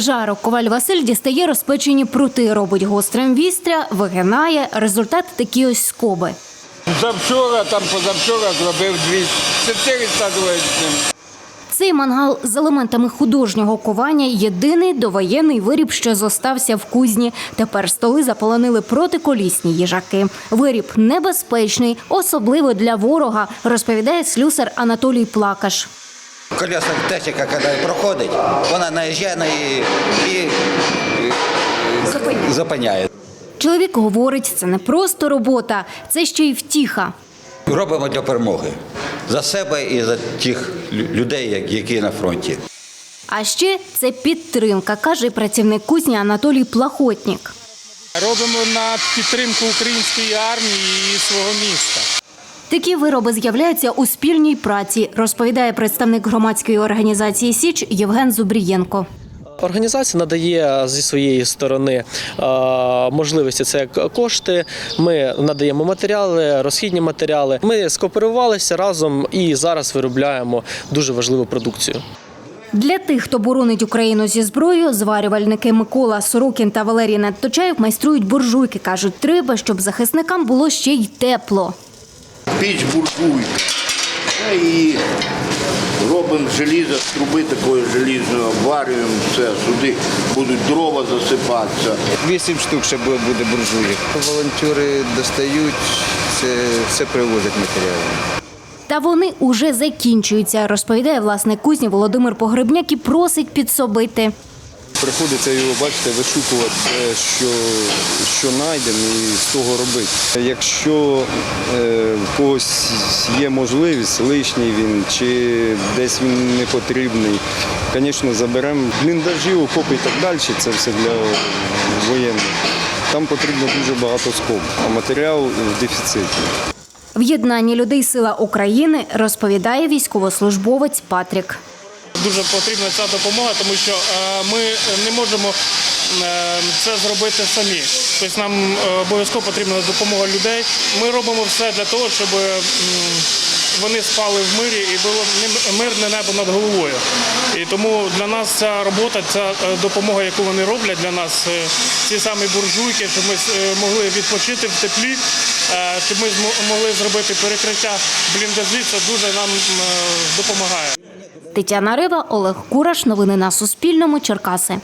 Жарок коваль Василь дістає розпечені прути, робить гострим вістря, вигинає. Результат такі ось скоби. Завчора, там позавчора зробив 200, 400 ним. Цей мангал з елементами художнього ковання єдиний довоєнний виріб, що зостався в кузні. Тепер столи заполонили протиколісні їжаки. Виріб небезпечний, особливо для ворога, розповідає слюсар Анатолій Плакаш. Колеса техніка, коли проходить, вона наїжджає на її і і зупиняє. Чоловік говорить, це не просто робота, це ще й втіха. Робимо для перемоги за себе і за тих людей, які на фронті. А ще це підтримка, каже працівник кузні Анатолій Плахотнік. Робимо на підтримку української армії і свого міста. Такі вироби з'являються у спільній праці, розповідає представник громадської організації Січ Євген Зубрієнко. Організація надає зі своєї сторони е, можливості це як кошти. Ми надаємо матеріали, розхідні матеріали. Ми скооперувалися разом і зараз виробляємо дуже важливу продукцію. Для тих, хто боронить Україну зі зброєю, зварювальники Микола Сорокін та Валерій Надточаєв майструють буржуйки. кажуть, треба, щоб захисникам було ще й тепло. Піч буржуйка. Та І робимо желізо, з труби такої желізної, обварюємо все, сюди будуть дрова засипатися. Вісім штук ще буде буде. Волонтери достають, це все привозять матеріали. Та вони уже закінчуються, розповідає власник кузні Володимир Погребняк і просить підсобити. Приходиться його, бачите, вишукувати, що, що знайдемо і з того робити. Якщо е, в когось є можливість, лишній він чи десь він не потрібний, звісно, заберемо бліндажі, окопи і так далі, це все для воєнних. Там потрібно дуже багато скоб, а матеріал в дефіциті. В єднанні людей Сила України розповідає військовослужбовець Патрік. Дуже потрібна ця допомога, тому що е, ми не можемо е, це зробити самі. Тобто нам е, обов'язково потрібна допомога людей. Ми робимо все для того, щоб вони спали в мирі і було мирне небо над головою. І тому для нас ця робота, ця допомога, яку вони роблять для нас, ці самі буржуйки, щоб ми могли відпочити в теплі, щоб ми могли зробити перекриття бліндажі, це дуже нам допомагає. Тетяна Рива, Олег Кураш. Новини на Суспільному. Черкаси.